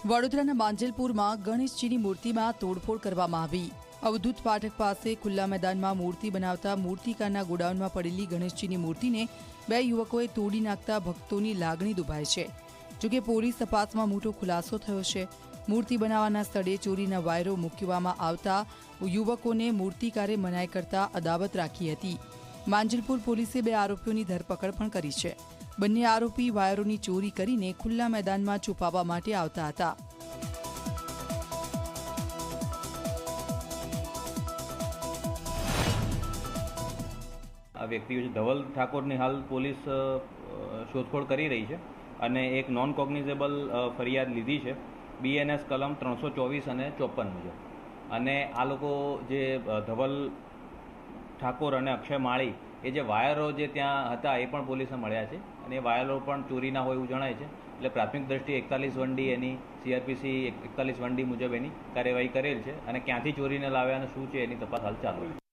વડોદરાના માંજલપુરમાં ગણેશજીની મૂર્તિમાં તોડફોડ કરવામાં આવી. અવધૂત પાઠક પાસે ખુલ્લા મેદાનમાં મૂર્તિ બનાવતા મૂર્તિકારના ગોડાઉનમાં પડેલી ગણેશજીની મૂર્તિને બે યુવકોએ તોડી નાખતા ભક્તોની લાગણી દુભાઈ છે. જોકે પોલીસ તપાસમાં મોટો ખુલાસો થયો છે. મૂર્તિ બનાવવાના સ્થળે ચોરીના વાયરો મૂકવામાં આવતા યુવકોને મૂર્તિકારે મનાઈ કરતા અદાવત રાખી હતી. માંજલપુર પોલીસે બે આરોપીઓની ધરપકડ પણ કરી છે. બંને આરોપી વાયરોની ચોરી કરીને ખુલ્લા મેદાનમાં છુપાવવા માટે આવતા હતા. આ વ્યક્તિઓ છે ધવલ ઠાકોરની હાલ પોલીસ શોધખોળ કરી રહી છે અને એક નોન કોગ્નિઝેબલ ફરિયાદ લીધી છે. બીએનએસ કલમ ત્રણસો ચોવીસ અને ચોપન મુજબ. અને આ લોકો જે ધવલ ઠાકોર અને અક્ષય માળી, એ જે વાયરો જે ત્યાં હતા, એ પણ પોલીસને મળ્યા છે. અને એ વાયરો પણ ચોરીના હોય એવું જણાય છે. એટલે પ્રાથમિક દ્રષ્ટિએ એકતાલીસ વનડી એની સીઆરપીસી એકતાલીસ વનડી મુજબ એની કાર્યવાહી કરેલ છે. અને ક્યાંથી ચોરીને લાવ્યા અને શું છે એની તપાસ હાલ ચાલુ છે.